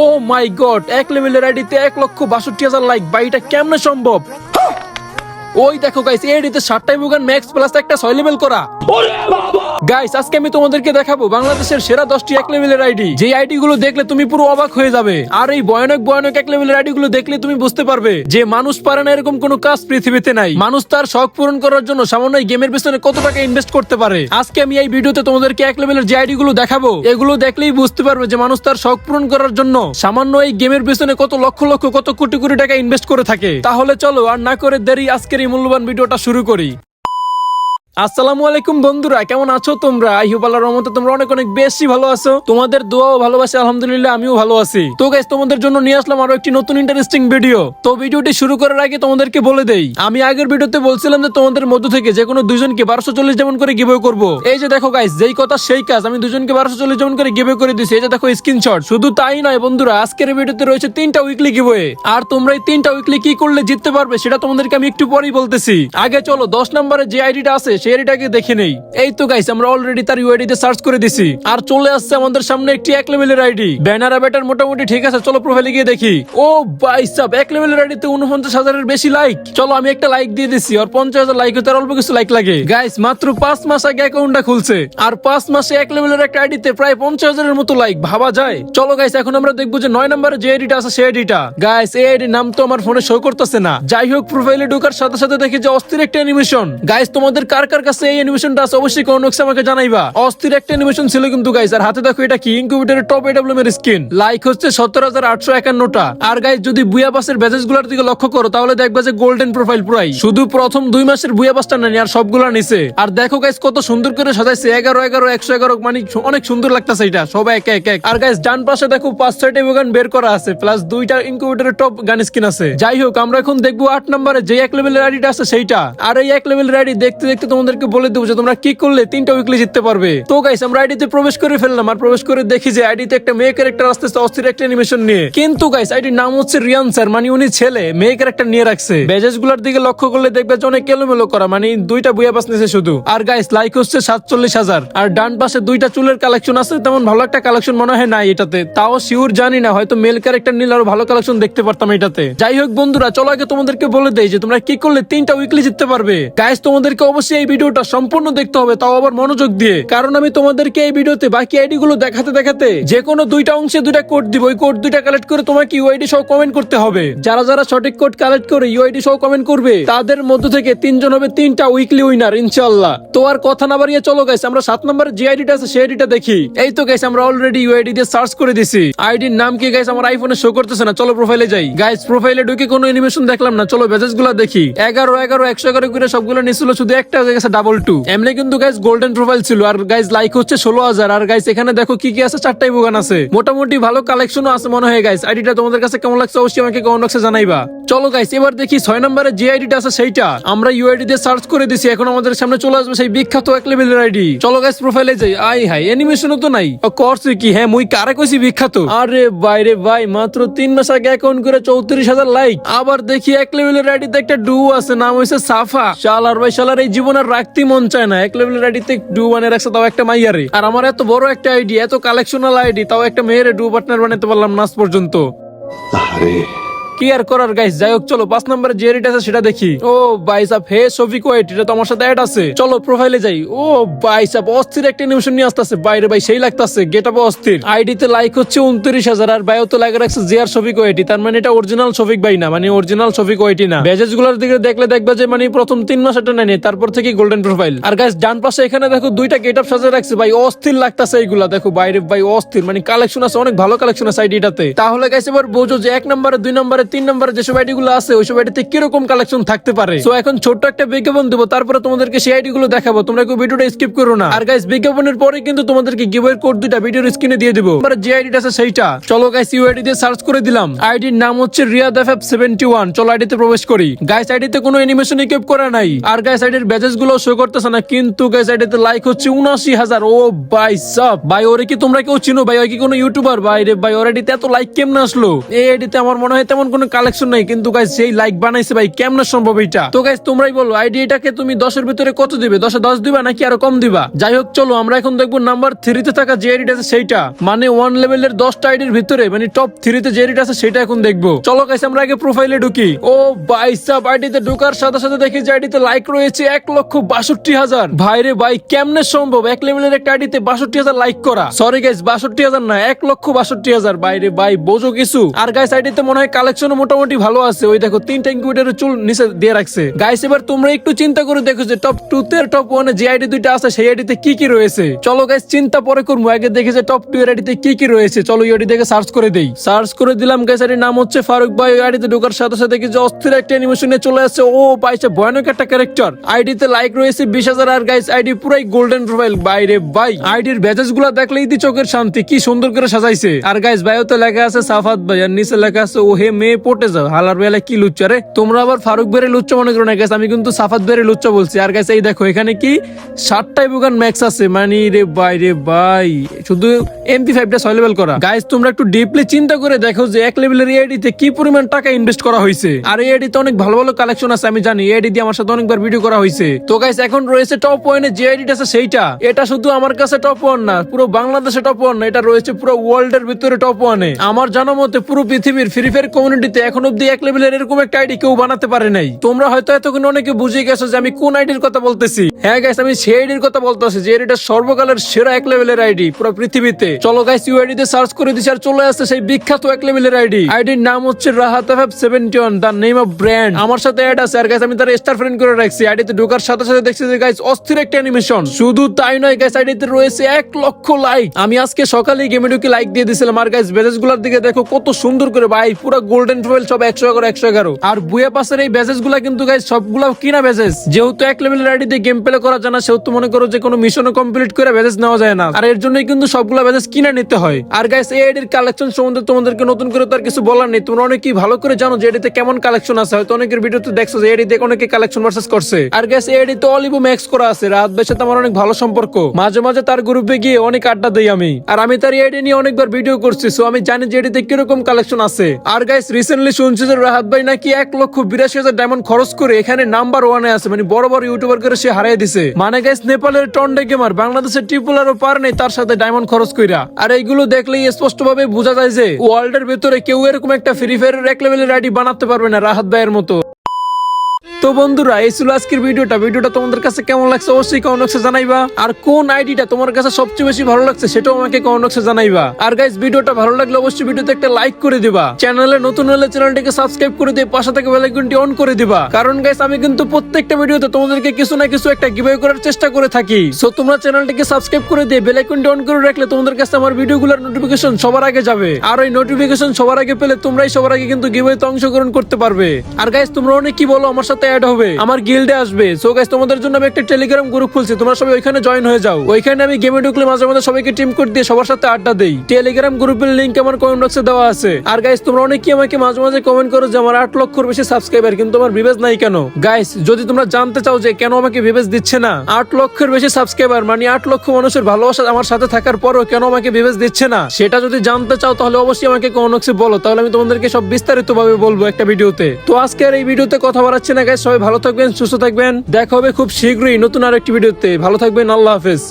ও মাই god এক লেভেলের আইডিতে এক লক্ষ বাষট্টি হাজার লাইক বা এটা কেমনে সম্ভব? ওই দেখো গাইস এই সাতটাই বুগান ম্যাক্স প্লাস একটা ছয় লেভেল করা। গাইস আজকে আমি তোমাদেরকে দেখাবো বাংলাদেশের সেরা দশটি এক লেভেলের আইডি। যে আইডি গুলো দেখলে তুমি পুরো অবাক হয়ে যাবে। আর এই ভয়ানক ভয়ানক এক লেভেলের আইডি গুলো দেখলে তুমি বুঝতে পারবে যে মানুষ পারে না এরকম কোনো কাজ পৃথিবীতে নাই। মানুষ তার শখ পূরণ করার জন্য সামান্য গেমের পেছনে কত টাকা ইনভেস্ট করতে পারে। আজকে আমি এই ভিডিওতে তোমাদেরকে এক লেভেলের যে আইডি গুলো দেখাবো, এগুলো দেখলেই বুঝতে পারবে যে মানুষ তার শখ পূরণ করার জন্য সামান্য এই গেমের পেছনে কত লক্ষ লক্ষ, কত কোটি কোটি টাকা ইনভেস্ট করে থাকে। তাহলে চলো আর না করে দেরি আজকের এই মূল্যবান ভিডিওটা শুরু করি। আসসালামু আলাইকুম বন্ধুরা, কেমন আছো তোমরা? আইহুব আল্লাহর রহমতে তোমরা অনেক অনেক বেশি ভালো আছো। তোমাদের দোয়া ও ভালোবাসা, আলহামদুলিল্লাহ আমিও ভালো আছি। তো গাইস তোমাদের জন্য নিয়ে আসলাম আরও একটি নতুন ইন্টারেস্টিং ভিডিও তো ভিডিওটি শুরু করার আগে তোমাদেরকে বলে দেই, আমি আগের ভিডিওতে বলছিলাম যে তোমাদের মধ্য থেকে যে কোনো দুজনকে বারোশো চল্লিশ যেমন করে গিভে করব। এই যে দেখো গাইস যেই কথা সেই কাজ, আমি দুজনকে বারোশো চল্লিশ যেমন করে গিভে করে দিছি, এই যে দেখো স্ক্রিনশট শুধু তাই নয় বন্ধুরা, আজকের ভিডিওতে রয়েছে তিনটা উইকলি গিভে আর তোমরা এই তিনটা উইকলি কি করলে জিততে পারবে, সেটা তোমাদেরকে আমি একটু পরেই বলতেছি। আগে চলো, দশ নম্বরে যে আইডিটা আছে আইডিটাকে দেখে নেই। এই তো গাইস আমরা অলরেডি তার ইউআইডিতে সার্চ করে দিছি। আর চলে আসছে আমাদের সামনে একটি এক লেভেলের আইডি ব্যানার ব্যাটার মোটামুটি ঠিক আছে, চলো প্রোফাইলে গিয়ে দেখি। ও ভাই সাব, এক লেভেলের আইডিতে উনপঞ্চাশ হাজারের বেশি লাইক চলো, আমি একটা লাইক দিয়ে দিছি, আর পঞ্চাশ হাজার লাইক হতে আর অল্প কিছু লাইক লাগে। গাইস মাত্র পাঁচ মাস আগে অ্যাকাউন্টটা খুলছে। আর পাঁচ মাসে এক লেভেলের একটা আইডিতে প্রায় পঞ্চাশ হাজারের মতো লাইক ভাবা যায়। চলো গাইস এখন আমরা দেখব যে নয় নম্বরে যে আইডিটা আছে, সেই আইডিটা গাইস এই আইডির নাম তো আমার ফোনে শো করতেছে না। যাই হোক প্রোফাইলে ঢোকার সাথে সাথে দেখি যে অস্থির একটা অ্যানিমেশন গাইস তোমাদের কার কার কাছে এই অ্যানিমেশনটা আছে, অবশ্যই কমেন্ট আমাকে জানাইবা। অস্থির একটা অ্যানিমেশন ছিল কিন্তু গাইস আর হাতে দেখো এটা কি ইনকিউবেটরের টপ এডব্লিউএম এর স্ক্রিন লাইক হচ্ছে সত্তর হাজার আটশো একান্নটা। আর গাইস যদি বুয়া বাসের ব্যাচেসগুলার দিকে লক্ষ্য করো, তাহলে দেখবে যে গোল্ডেন প্রোফাইল পুরাই। শুধু প্রথম দুই মাসের বুয়া বাসটা নেই আর সবগুলা নিছে। আর দেখো গাইস কত সুন্দর করে সাজাইছে, এগারো এগারো, একশো, এগারো মানে অনেক সুন্দর লাগতেছে এটা, সবাই এক এক এক। আর গাইস ডান পাশে দেখো পাঁচ, ছয়টা গান বের করা আছে প্লাস দুইটা ইনকিউবেটরের টপ গান স্কিন আছে। যাই হোক, আমরা এখন দেখব আট নম্বরে যে এক লেভেলের আইডিটা আছে, সেইটা। আর এই এক লেভেলের আইডি দেখতে দেখতে তোমাদেরকে বলে দেবো যে তোমরা কি করলে তিনটা উইকলি জিততে পারবে। তো গাইস আমরা আইডিতে প্রবেশ করে ফেললাম আর প্রবেশ করে দেখি যে আইডিতে একটা মেয়ে ক্যারেক্টার আসতেছে, অস্থির একটা অ্যানিমেশন নিয়ে। কিন্তু গাইস আইডির নাম হচ্ছে রিয়ান স্যার মানে উনি ছেলে, মেয়ে ক্যারেক্টার নিয়ে রাখছে। বেজেসগুলার দিকে লক্ষ্য করলে দেখবে যে অনেক এলোমেলো করা মানে দুইটা বুয়া পাস নিছে শুধু। আর গাইস লাইক হচ্ছে সাতচল্লিশ হাজার। আর ডান পাশে দুইটা চুলের কালেকশন আছে, তেমন ভালো একটা কালেকশন মনে হয় নাই এটাতে। তাও শিওর জানি না, হয়তো মেল ক্যারেক্টার নিলে আরও ভালো কালেকশন দেখতে পারতাম এটাতে। যাই হোক বন্ধুরা, চলো আগে তোমাদেরকে বলে দেই যে তোমরা কি করলে তিনটা উইকলি জিততে পারবে। গাইস তোমাদেরকে অবশ্যই এই ভিডিওটা সম্পূর্ণ দেখতে হবে, তাও আবার মনোযোগ দিয়ে। কারণ আমি তোমাদেরকে এই ভিডিওতে বাকি আইডি গুলো দেখাতে দেখাতে যে কোনো দুইটা অংশে দুইটা কোড দিব, ওই কোড দুইটা কালেক্ট করে তোমাকে ইউআইডি সহ কমেন্ট করতে হবে। যারা যারা সঠিক কোড কালেক্ট করে ইউআইডি সহ কমেন্ট করবে, তাদের মধ্য থেকে তিনজন হবে তিনটা উইকলি উইনার ইনশাআল্লাহ। তো আর কথা না বাড়িয়ে চলো গাইস আমরা সাত নম্বরে যে আইডিটা আছে সেই আইডিটা দেখি। এই তো গাইস আমরা অলরেডি ইউআইডি দিয়ে সার্চ করে দিছি। আইডির নাম কি গাইস আমার আইফোনে শো করতেছে না, চলো প্রোফাইলে যাই। গাইস প্রোফাইলে ঢুকে কোনো অ্যানিমেশন দেখলাম না, চলো বেজেসগুলো দেখি। এগারো এগারো, একশো এগারো করে সবগুলো নিছিল, শুধু একটা গেছে ডাবল টু এমনি কিন্তু গাইস গোল্ডেন প্রোফাইল ছিল। আর গাইস লাইক হচ্ছে ষোলো হাজার। আর গাইস এখানে দেখো কি কি আছে? চারটাই বোগান আছে। মোটামুটি ভালো কালেকশনও আছে মনে হয় গাইস আইডিটা তোমাদের কাছে কেমন লাগছে অবশ্যই আমাকে কমেন্ট বক্সে জানাইবা। চলো গাইস এবার দেখি ছয় নম্বরে যে আইডিটা আছে সেইটা। আমরা ইউআইডি দিয়ে সার্চ করে দিছি। এখন আমাদের সামনে চলে আসবে সেই বিখ্যাত এক লেভেলের আইডি চলো গাইস প্রোফাইলে যাই। আই হাই অ্যানিমেশনও তো নাই। করছে কি? হ্যাঁ মুই কারে কইছি বিখ্যাত? আরে বাইরে ভাই, মাত্র তিন মাস আগে অ্যাকাউন্ট করে চৌত্রিশ হাজার লাইক আবার দেখি এক লেভেলের আইডিতে একটা ডু আছে, নাম হইছে সাফা। শালার ভাই, শালার এই জীবন আর রাখতে মন চায় না। এক লেভেলের আইডিতে ডু বানিয়ে রাখছে, তাও একটা মাইয়ারে। আর আমার এত বড় একটা আইডি এত কালেকশনাল আইডি তাও একটা মেয়েরে ডু পার্টনার বানাতে পারলাম না আজ পর্যন্ত। আরে কি আর করার গাইস যাই হোক চলো, পাঁচ নম্বরে যে রেট আছে সেটা দেখি। ও বাইসাপ হে শফিক ওয়েট এটা তো আমার সাথে অ্যাড আছে। চলো প্রোফাইলে যাই। ও বাইসাপ অস্থির একটা নিমিশন নিয়ে আসতেছে। বাইরে ভাই সেই লাগতাছে গেট আপ অস্থির। আইডিতে লাইক হচ্ছে উনত্রিশ হাজার, আর বায়ো তো লাগে রাখছে জিয়ার শফিক ওয়েটি তার মানে এটা অরিজিনাল শফিক ভাই না মানে অরিজিনাল শফিক ওয়েটি না। বেজেসগুলোর দিকে দেখলে দেখবে যে মানে প্রথম তিন মাস এটা নেয়নি, তারপর থেকে গোল্ডেন প্রোফাইল আর গাইস ডান পাশে এখানে দেখো, দুইটা গেট আপ সাজা রাখছে। ভাই, অস্থির লাগতাছে এইগুলা। দেখো, বাইরে, ভাই, অস্থির। মানে কালেকশন আছে, অনেক ভালো কালেকশন আছে আইডিটাতে তাহলে গাইস এবার বোঝো যে এক নম্বরে, দুই নম্বরে তিন নম্বরে যেসব আইডি গুলো আছে ওইসব আইডিতে কীরকম কালেকশন থাকতে পারে তো এখন ছোট্ট একটা বিজ্ঞাপন দেবো তারপরে তোমাদেরকে সেই আইডি গুলো দেখাবো তোমরা কেউ ভিডিওটা স্কিপ করো না আর গাইস বিজ্ঞাপনের পরে কিন্তু তোমাদেরকে গিভের কোড দুইটা ভিডিওর স্ক্রিনে দিয়ে দেবো এবার যে আইডিটা আছে সেইটা চলো গাইস ইউআইডি দিয়ে সার্চ করে দিলাম আইডির নাম হচ্ছে Riyad F F seventy one চলো আইডিতে প্রবেশ করি গাইস আইডিতে কোনো অ্যানিমেশন ইকুইপ করা নাই আর গাইস আইডির ব্যাজেসগুলো শো করতেছে না কিন্তু গাইস আইডিতে লাইক হচ্ছে উনাশি হাজার ও ভাই সব ভাই ওরে কি তোমরা কেউ চিনো ভাই ওই কি কোনো ইউটিউবার ভাই রে ভাই ওর আইডিতে এত লাইক কেমনে আসলো এই আইডিতে আমার মনে হয় তেমন কোনো কোনো কালেকশন নাই, কিন্তু গাইস সেই লাইক বানাইছে ভাই, কেমন সম্ভব এটা তো গাইস তোমরাই বলো আইডিটাকে তুমি দশের ভিতরে কত দিবে? দশে দশ দিবা নাকি আরও কম দিবা? যাই হোক, চলো, আমরা এখন দেখব নাম্বার থ্রিতে থাকা যে আইডিটা আছে সেইটা। মানে ওয়ান লেভেলের দশটা আইডির ভিতরে মানে টপ থ্রিতে যে আইডিটা আছে সেটা এখন দেখব। চলো গাইস আমরা আগে প্রোফাইলে ঢুকি। ও বাইসাব আইডিতে ঢোকার সাথে সাথে দেখি যে আইডিতে লাইক রয়েছে এক লক্ষ বাষট্টি হাজার। ভাইরে ভাই, কেমনে সম্ভব? এক লেভেলের একটা আইডিতে বাষট্টি হাজার লাইক করা। সরি গাইস বাষট্টি হাজার না, এক লক্ষ বাষট্টি হাজার। বাইরে ভাই, বোঝো কিছু। আর গাইস আইডিতে মনে হয় কালেকশন মোটামুটি ভালো আছে। ওই দেখো, তিনটা ইনকিউবেটরের চুল নিচে দিয়ে রাখছে। গাইস এবার তোমরা একটু চিন্তা করে দেখো যে টপ টু তে টপ ওয়ানে যে আইডি দুইটা আছে, সেই আইডিতে কি কি রয়েছে। চলো গাইস চিন্তা পরে করব। আগে দেখি যে টপ টু এর আইডিতে কি কি রয়েছে। চলো আইডি দেখে সার্চ করে দেই। সার্চ করে দিলাম গাইস আইডির নাম হচ্ছে ফারুক ভাই ওই আইডিতে ঢোকার সাথে সাথে দেখি যে অস্থির একটা অ্যানিমেশনে চলে আসছে। ও পাইছে ভয়ানক একটা ক্যারেক্টার আইডিতে লাইক রয়েছে বিশ হাজার। আর গাইস আইডি পুরাই গোল্ডেন প্রোফাইল বাইরে ভাই আইডির ব্যাচেসগুলা দেখলেই দি চোখের শান্তি। কি সুন্দর করে সাজাইছে। আর গাইস ভাইও তো লেখা আছে সাফাত ভাই, আর নিচে লেখা আছে ও হে মেয়ে পটে যাও। হালার বেলা কি লুচ্চা রে? তোমরা আবার ফারুক বেরে লুচ্চা মনে করো না গাইস আমি কিন্তু সাফাত বেরে লুচ্চা বলছি। আর গাইস এই দেখো, এখানে কি? সাতটাই বুগান ম্যাক্স আছে। মানে রে ভাই রে ভাই। শুধু এমপি ফাইভটা ছয় লেভেল করা। গাইস তোমরা একটু ডিপলি চিন্তা করে দেখো যে এক লেভেলের এআইডিতে কি পরিমাণ টাকা ইনভেস্ট করা হয়েছে। আর এআইডিতে অনেক ভালো ভালো কালেকশন আছে, আমি জানি। এআইডি দিয়ে আমার সাথে অনেকবার ভিডিও করা হয়েছে। তো গাইস এখন রয়েছে টপ ওয়ানে যে আইডিটা আছে, সেইটা। এটা শুধু আমার কাছে টপ ওয়ান না, পুরো বাংলাদেশে টপ ওয়ান না, এটা রয়েছে পুরো ওয়ার্ল্ড এর ভিতরে টপ ওয়ানে আমার জানা মতে পুরো পৃথিবীর ফ্রি ফায়ার কমিউনিটিতে এখন অব্দি এক লেভেলের এরকম একটা আইডি কেউ বানাতে পারে নাই। তোমরা হয়তো এতক্ষণ অনেকে বুঝে গেছো যে আমি কোন আইডির কথা বলতেছি। হ্যাঁ গাইস আমি সেই আইডির কথা বলতেছি যে এটা সর্বকালের সেরা এক লেভেলের আইডি পুরো পৃথিবীতে। চলো গাইস ইউআইডি তে সার্চ করে দিছি আর চলে আসছে সেই বিখ্যাত এক লেভেলের আইডি আইডির নাম হচ্ছে Rahat F seventy one the name of brand আমার সাথে অ্যাড আছে। আর গাইস আমি তার স্টার ফ্রেন্ড করে রাখছি। আইডিতে ঢোকার সাথে সাথে দেখছি যে গাইস অস্থির একটা অ্যানিমেশন শুধু তাই নয় গাইস আইডিতে রয়েছে এক লক্ষ লাইক আমি আজকে সকালে গেমে ঢুকে লাইক দিয়ে দিয়েছিলাম আর গাইস বেজেসগুলার দিকে দেখো কত সুন্দর করে। ভাই, পুরো গোল্ডেন প্রোফাইল সব একশো এগারো একশো এগারো। আর বুয়া পাশের এই বেজেসগুলা কিন্তু কিনা বেজেস যেহেতু এক গেম প্লে করা জানা সেহেতু মনে করো যে কোনো কমপ্লিট করে বেজেস নেওয়া যায় না। আর এর জন্যই কিন্তু বেজেস কিনা নিতে হয়। আর এই আইডির কালেকশন সম্বন্ধে তোমাদেরকে নতুন করে কিছু বলার নেই। তোমরা অনেকেই ভালো করে জানো যে এডিতে কেমন কালেকশন আছে। হয়তো অনেকের ভিডিওতে দেখছ যে এডি দেখে অনেকে কালেকশন ভার্সেস করছে। আর গাইস এই এডিতে অলিভো ম্যাক্স করা আছে। রাত বেশে আমার অনেক ভালো সম্পর্ক। মাঝে মাঝে তার গ্রুপে গিয়ে অনেক আড্ডা দেই আমি। আর আমি তার এডি নিয়ে অনেকবার ভিডিও করছি সো আমি জানি যে এডিতে কীরকম কালেকশন আছে। আর গাইস রিসেন্টলি শুনছি যে রাহাত ভাই নাকি এক লক্ষ বিরাশি হাজার ডায়মন্ড খরচ করে এখানে নাম্বার ওয়ানে আছে। মানে বড় বড় ইউটিউবার করে সে হারিয়ে দিছে। মানে গাইস নেপালের টন্ডে গেমার বাংলাদেশের ট্রিপুলারও পার নেই তার সাথে ডায়মন্ড খরচ কইরা। আর এইগুলো দেখলেই স্পষ্ট ভাবে বোঝা যায় যে ওয়ার্ল্ড এর ভেতরে কেউ এরকম একটা ফ্রি ফায়ারের এক লেভেলের আইডি বানাতে পারবে না রাহাত ভাইয়ের মতো। তো বন্ধুরা, এই ছিল আজকের ভিডিওটা। ভিডিওটা তোমাদের কাছে কেমন লাগছে অবশ্যই কমেন্ট জানাইবা। আর কোন আইডিটা তোমার কাছে সবচেয়ে বেশি ভালো লাগছে সেটাও আমাকে কমেন্ট জানাইবা। আর গাইস ভিডিওটা ভালো লাগলে অবশ্যই ভিডিওতে একটা লাইক করে দিবা। চ্যানেলে নতুন হলে চ্যানেলটিকে সাবস্ক্রাইব করে দিয়ে পাশে থেকে বেল আইকনটি অন করে দিবা। কারণ গাইস আমি কিন্তু প্রত্যেকটা ভিডিওতে তোমাদেরকে কিছু না কিছু একটা গিভওয়ে করার চেষ্টা করে থাকি। সো তোমরা চ্যানেলটিকে সাবস্ক্রাইব করে দিয়ে বেল আইকনটি অন করে রাখলে তোমাদের কাছে আমার ভিডিওগুলোর নোটিফিকেশন সবার আগে যাবে। আর ওই নোটিফিকেশন সবার আগে পেলে তোমরাই সবার আগে কিন্তু গিভওয়েতে অংশগ্রহণ করতে পারবে। আর গাইস তোমরা অনেক কি বলো আমার সাথে অ্যাড হবে। আমার গিল্ডে আসবে। সো গাইস তোমাদের জন্য আমি একটা টেলিগ্রাম গ্রুপ খুলছি। তোমরা সবাই ওইখানে জয়েন হয়ে যাও। ওইখানে আমি গেমে ঢুকলে মাঝে মাঝে সবাইকে টিম কোড দিয়ে সবার সাথে আড্ডা দেই। টেলিগ্রাম গ্রুপের লিংক আমার কমেন্ট বক্সে দেওয়া আছে। আর গাইস তোমরা আমাকে মাঝে মাঝে কমেন্ট করো যে আমার আট লক্ষর বেশি সাবস্ক্রাইবার কিন্তু আমার নাই কেন? গাইস যদি তোমরা জানতে চাও যে কেন আমাকে দিচ্ছে না, আট লক্ষের বেশি সাবস্ক্রাইবার মানে আট লক্ষ মানুষের ভালোবাসা আমার সাথে থাকার পরও কেন আমাকে বিবেজ দিচ্ছে না? সেটা যদি জানতে চাও, তাহলে অবশ্যই আমাকে কমেন্ট বক্সে বলো। তাহলে আমি তোমাদেরকে সব বিস্তারিত ভাবে বলব একটা ভিডিওতে। তো আজকে আর এই ভিডিওতে কথা বাড়াচ্ছি না গাইস সবাই ভালো থাকবেন, সুস্থ থাকবেন। দেখা হবে খুব শীঘ্রই নতুন আরেকটি ভিডিওতে। ভালো থাকবেন, আল্লাহ হাফেজ।